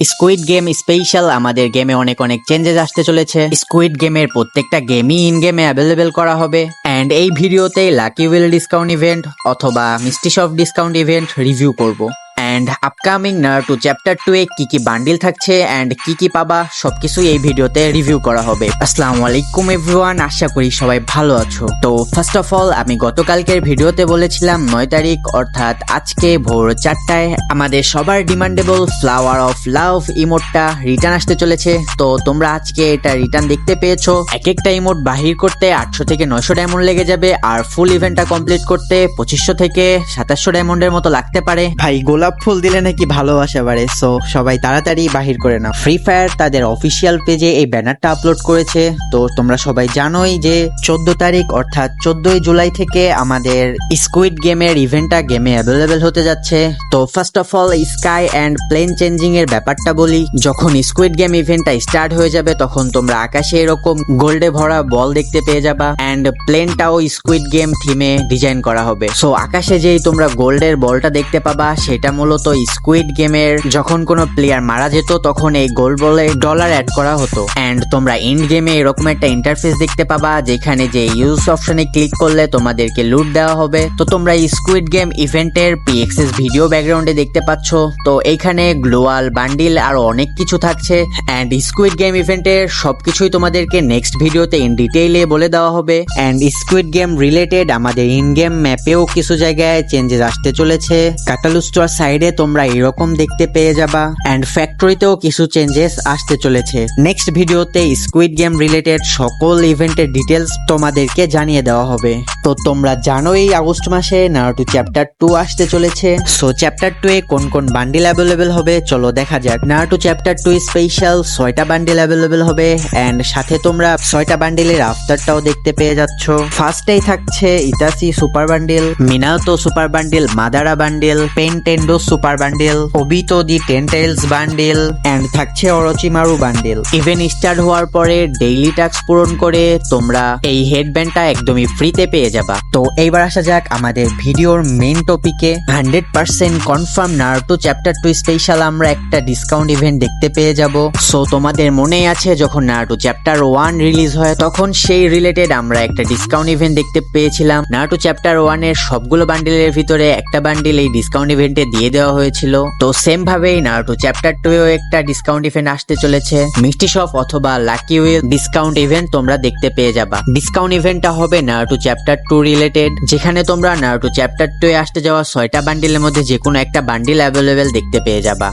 Squid game special আমাদের গেমে অনেক অনেক চেঞ্জেস আসতে চলেছে। স্কুইড গেমের প্রত্যেকটা গেমই ইন গেমে অ্যাভেলেবেল করা হবে। অ্যান্ড এই ভিডিওতে লাকি উইল ডিসকাউন্ট ইভেন্ট অথবা মিস্টি শপ ডিসকাউন্ট ইভেন্ট রিভিউ করব। And upcoming Naruto chapter two এ কি কি বান্ডিল থাকছে অ্যান্ড কি কি পাবা সব সবকিছুই এই ভিডিওতে রিভিউ করা হবে। আসসালামু আলাইকুম এভরিওয়ান আশা করি সবাই ভালো আছো। তো ফার্স্ট অফ অল আমি গতকালকের ভিডিওতে বলেছিলাম নয় তারিখ, অর্থাৎ আজকে ভোর চারটায় আমাদের সবার ডিমান্ডেবল ফ্লাওয়ার অফ লাভ ইমোটটা রিটার্ন আসতে চলেছে। তো তোমরা আজকে এটা রিটার্ন দেখতে পেয়েছ। এক একটা ইমোট বাহির করতে আটশো থেকে নয়শো ডায়মন্ড লেগে যাবে, আর ফুল ইভেন্টটা কমপ্লিট করতে পঁচিশশো থেকে সাতাশশো ডায়মন্ডের মতো লাগতে পারে। ভাই, গোলাপ ফুল দিলে নাকি ভালোবাসা বাড়ে সো সবাই তাড়াতাড়ি বাহির করে নাও। ফ্রি ফায়ার তাদের অফিসিয়াল পেজে এই ব্যানারটা আপলোড করেছে। তো তোমরা সবাই জানোই যে চোদ্দ তারিখ অর্থাৎ চোদ্দই জুলাই থেকে আমাদের স্কুইড গেমের ইভেন্টটা গেমে অ্যাভেলেবেল হতে যাচ্ছে। তো first of all sky and plane changing এর ব্যাপারটা বলি। যখন স্কুইড গেম ইভেন্টটা স্টার্ট হয়ে যাবে, তখন তোমরা আকাশে এরকম গোল্ডে ভরা বল দেখতে পেয়ে যাবা। অ্যান্ড প্লেনটাও স্কুইড গেম থিমে ডিজাইন করা হবে। সো আকাশে যেই তোমরা গোল্ডের বলটা দেখতে পাবা, সেটা মূলত স্কুইড গেমের যখন কোনো প্লেয়ার মারা যেত, তখন এই গোল্ড বলে ডলার অ্যাড করা হতো। অ্যান্ড তোমরা এন্ড গেমে এরকম একটা ইন্টারফেস দেখতে পাবা, যেখানে যে ইউজ অপশনে ক্লিক করলে তোমাদেরকে লুট দেওয়া হবে। তো তোমরা স্কুইড গেম ইভেন্টের পিএক্সএস ভিডিও ব্যাকগ্রাউন্ডে দেখতে পাচ্ছ। তো এখানে গ্লোয়াল বান্ডিল আর অনেক কিছু থাকছে। অ্যান্ড স্কুইড গেম ইভেন্টের সবকিছুই তোমাদেরকে নেক্সট ভিডিওতে ইন ডিটেইলে বলে দেওয়া হবে। অ্যান্ড স্কুইড গেম রিলেটেড আমাদের ইন গেম ম্যাপেও কিছু জায়গায় চেঞ্জেস আসতে চলেছে। কাটালু স্টোর সাইডে তোমরা এরকম দেখতে পেয়ে যাবা অ্যান্ড ফ্যাক্টরিতেও কিছু চেঞ্জেস আসতে চলেছে। নেক্সট ভিডিওতে স্কুইড গেম রিলেটেড সকল ইভেন্টের ডিটেলস তোমাদেরকে জানিয়ে দেওয়া হবে। তো তোমরা জানো এই আগস্ট মাসে নারুটু চ্যাপ্টার টু আসতে চলেছে। সো চ্যাপ্টার টু এ কোন কোন বান্ডিল অ্যাভেলেবেল হবে, চলো দেখা যাক। নারুটু চ্যাপ্টার টু স্পেশাল ছয়টা বান্ডিল অ্যাভেলেবেল হবে অ্যান্ড সাথে তোমরা ছয়টা বান্ডিলের আফটারটাও দেখতে পেয়ে যাচ্ছ। ফার্স্টেই থাকছে Itachi super bundle Minato super bundle Madara bundle পেন্টেন্ডো super bundle Obito the ten tails bundle and থাকছে অরচিমারু বান্ডিল। ইভেন্ট স্টার্ট হওয়ার পরে ডেইলি টাস্ক পূরণ করে তোমরা এই হেডব্যান্ডটা একদমই ফ্রিতে পেয়ে যাবা। তো এইবার আসা যাক আমাদের ভিডিওর মেইন টপিকে hundred percent confirm Naruto chapter two special আমরা একটা ডিসকাউন্ট ইভেন্ট দেখতে পেয়ে যাব। সো তোমাদের মনেই আছে, যখন নারুটো চ্যাপ্টার ওয়ান রিলিজ হয়, তখন সেই রিলেটেড আমরা একটা ডিসকাউন্ট ইভেন্ট দেখতে পেয়েছিলাম। নারুটো চ্যাপ্টার ওয়ানের সবগুলো বান্ডিলের ভিতরে একটা বান্ডিল এই ডিসকাউন্ট ইভেন্টে দিয়ে দেওয়া হয়েছিল। তো সেম ভাবেই নারুটো চ্যাপ্টার টু এও একটা ডিসকাউন্ট ইভেন্ট আসতে চলেছে। মিষ্টি শপ অথবা লাকি উইল ডিসকাউন্ট ইভেন্ট তোমরা দেখতে পেয়ে যাবা। ডিসকাউন্ট ইভেন্টটা হবে নারুটো চ্যাপ্টার টু রিলেটেড যেখানে তোমরা নারুটো চ্যাপ্টার টু এ আসতে যাওয়া ছয়টা বান্ডিলের মধ্যে যে কোনো একটা বান্ডিল অ্যাভেলেবেল দেখতে পেয়ে যাবা।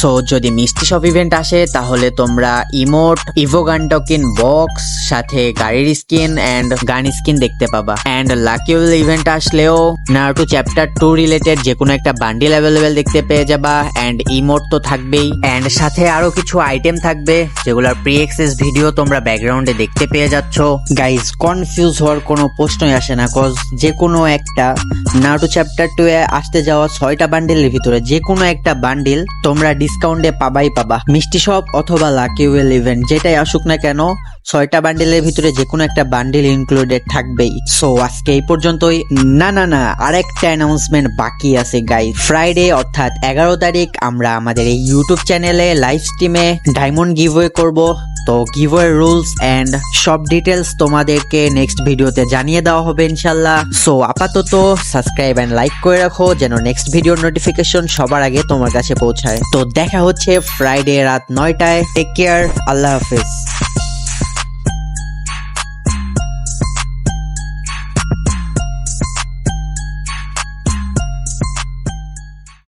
সো যদি মিষ্টি শপ ইভেন্ট আসে, তাহলে তোমরা ইমোট ইভোগান টকিন বক্স সাথে গাড়ির স্কিন অ্যান্ড গান স্কিন দেখতে পাবা। অ্যান্ড লাকিউল ইভেন্ট আসলেও নারুটো চ্যাপ্টার টু রিলেটেড যে কোনো একটা বান্ডিল অ্যাভেলেবেল দেখতে পেয়ে যাবা। অ্যান্ড ইমোট তো থাকবেই। অ্যান্ড সাথে আরও কিছু আইটেম থাকবে, যেগুলোর প্রি এক্সেস ভিডিও তোমরা ব্যাকগ্রাউন্ডে দেখতে পেয়ে যাচ্ছ। গাইজ কনফিউজ হওয়ার কোনো প্রশ্নই আসে না কজ যে কোনো একটা নারুটো চ্যাপ্টার টু এ আসতে যাওয়া ছয়টা বান্ডিলের ভিতরে যে কোনো একটা বান্ডিল তোমরা ডিসকাউন্টে পাবাই পাবা। মিষ্টি শপ অথবা লাকি ওয়েল ইভেন্ট যেটাই আসুক না কেন, ছয়টা বান্ডিলের ভিতরে যে কোনো একটা বান্ডিল ইনক্লুডেড থাকবেই। সো আজকে এই পর্যন্তই। না না না, আরেকটা অ্যানাউন্সমেন্ট বাকি আছে গাই ফ্রাইডে অর্থাৎ এগারো তারিখ, আমরা আমাদের এই ইউটিউব চ্যানেলে লাইভ স্ট্রিমে ডায়মন্ড গিভওয়ে করব। তো গিভওয়ে রুলস এন্ড সব ডিটেলস তোমাদেরকে নেক্সট ভিডিওতে জানিয়ে দেওয়া হবে ইনশাল্লাহ সো আপাতত সাবস্ক্রাইব অ্যান্ড লাইক করে রাখো, যেন নেক্সট ভিডিওর নোটিফিকেশন সবার আগে তোমার কাছে পৌঁছায়। তো দেখা হচ্ছে ফ্রাইডে রাত নয়টায়। টেক কেয়ার আল্লাহ হাফিজ।